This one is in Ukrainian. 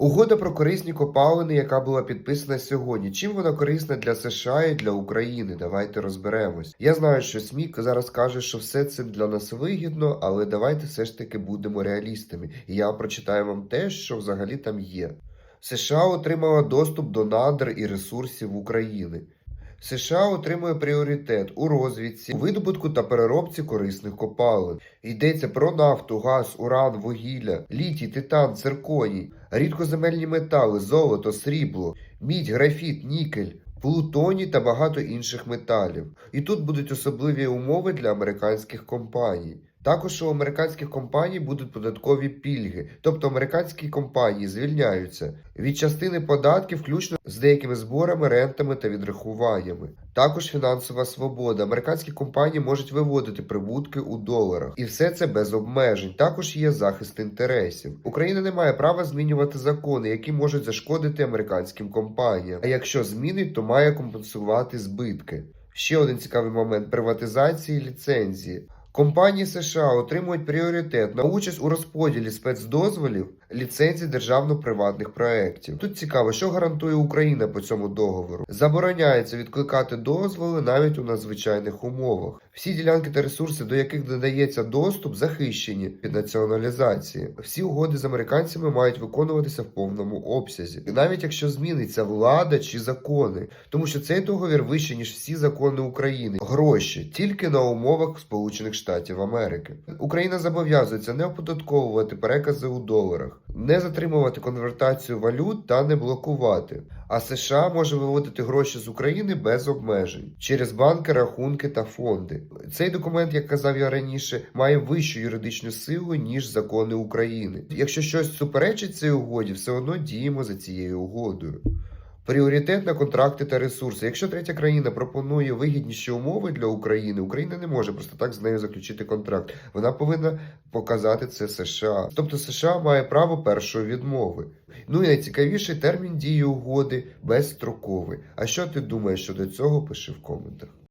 Угода про корисні копалини, яка була підписана сьогодні. Чим вона корисна для США і для України? Давайте розберемось. Я знаю, що СМІ зараз каже, що все це для нас вигідно, але давайте все ж таки будемо реалістами. І я прочитаю вам те, що взагалі там є. США отримала доступ до надр і ресурсів України. США отримує пріоритет у розвідці, видобутку та переробці корисних копалин. Йдеться про нафту, газ, уран, вугілля, літій, титан, цирконій, рідкоземельні метали, золото, срібло, мідь, графіт, нікель. Плутоні та багато інших металів. І тут будуть особливі умови для американських компаній. Також у американських компаній будуть податкові пільги, тобто американські компанії звільняються від частини податків, включно з деякими зборами, рентами та відрахуваннями. Також фінансова свобода. Американські компанії можуть виводити прибутки у доларах, і все це без обмежень. Також є захист інтересів. Україна не має права змінювати закони, які можуть зашкодити американським компаніям. А якщо змінить, то має компенсувати збитки. Ще один цікавий момент приватизації ліцензії. Компанії США отримують пріоритет на участь у розподілі спецдозволів ліцензій державно-приватних проєктів. Тут цікаво, що гарантує Україна по цьому договору. Забороняється відкликати дозволи навіть у надзвичайних умовах. Всі ділянки та ресурси, до яких додається доступ, захищені від націоналізації. Всі угоди з американцями мають виконуватися в повному обсязі, навіть якщо зміниться влада чи закони, тому що цей договір вищий ніж всі закони України. Гроші тільки на умовах Сполучених Штатів Америки. Україна зобов'язується не оподатковувати перекази у доларах, не затримувати конвертацію валют та не блокувати. А США може виводити гроші з України без обмежень через банки, рахунки та фонди. Цей документ, як казав я раніше, має вищу юридичну силу ніж закони України. Якщо щось суперечить цій угоді, все одно діємо за цією угодою. Пріоритет на контракти та ресурси. Якщо третя країна пропонує вигідніші умови для України, Україна не може просто так з нею заключити контракт. Вона повинна показати це США. Тобто США має право першої відмови. Ну і найцікавіший термін дії угоди безстроковий. А що ти думаєш щодо цього? Пиши в коментах.